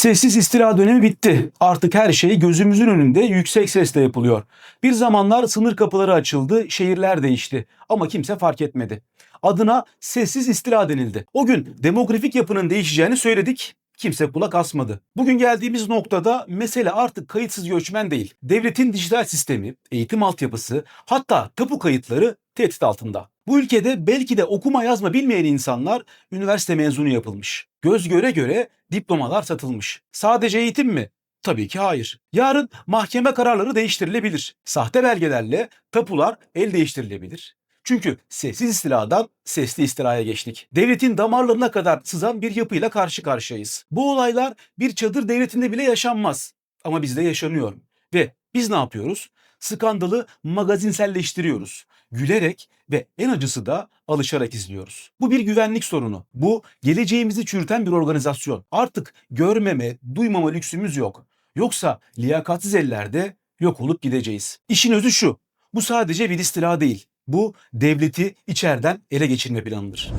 Sessiz istila dönemi bitti. Artık her şey gözümüzün önünde yüksek sesle yapılıyor. Bir zamanlar sınır kapıları açıldı, şehirler değişti ama kimse fark etmedi. Adına sessiz istila denildi. O gün demografik yapının değişeceğini söyledik. Kimse kulak asmadı. Bugün geldiğimiz noktada mesele artık kayıtsız göçmen değil. Devletin dijital sistemi, eğitim altyapısı, hatta tapu kayıtları tehdit altında. Bu ülkede belki de okuma yazma bilmeyen insanlar üniversite mezunu yapılmış. Göz göre göre diplomalar satılmış. Sadece eğitim mi? Tabii ki hayır. Yarın mahkeme kararları değiştirilebilir. Sahte belgelerle tapular el değiştirilebilir. Çünkü sessiz istiladan sesli istilaya geçtik. Devletin damarlarına kadar sızan bir yapıyla karşı karşıyayız. Bu olaylar bir çadır devletinde bile yaşanmaz. Ama bizde yaşanıyor. Ve biz ne yapıyoruz? Skandalı magazinselleştiriyoruz. Gülerek ve en acısı da alışarak izliyoruz. Bu bir güvenlik sorunu. Bu geleceğimizi çürüten bir organizasyon. Artık görmeme, duymama lüksümüz yok. Yoksa liyakatsiz ellerde yok olup gideceğiz. İşin özü şu. Bu sadece bir istila değil. Bu devleti içeriden ele geçirme planıdır.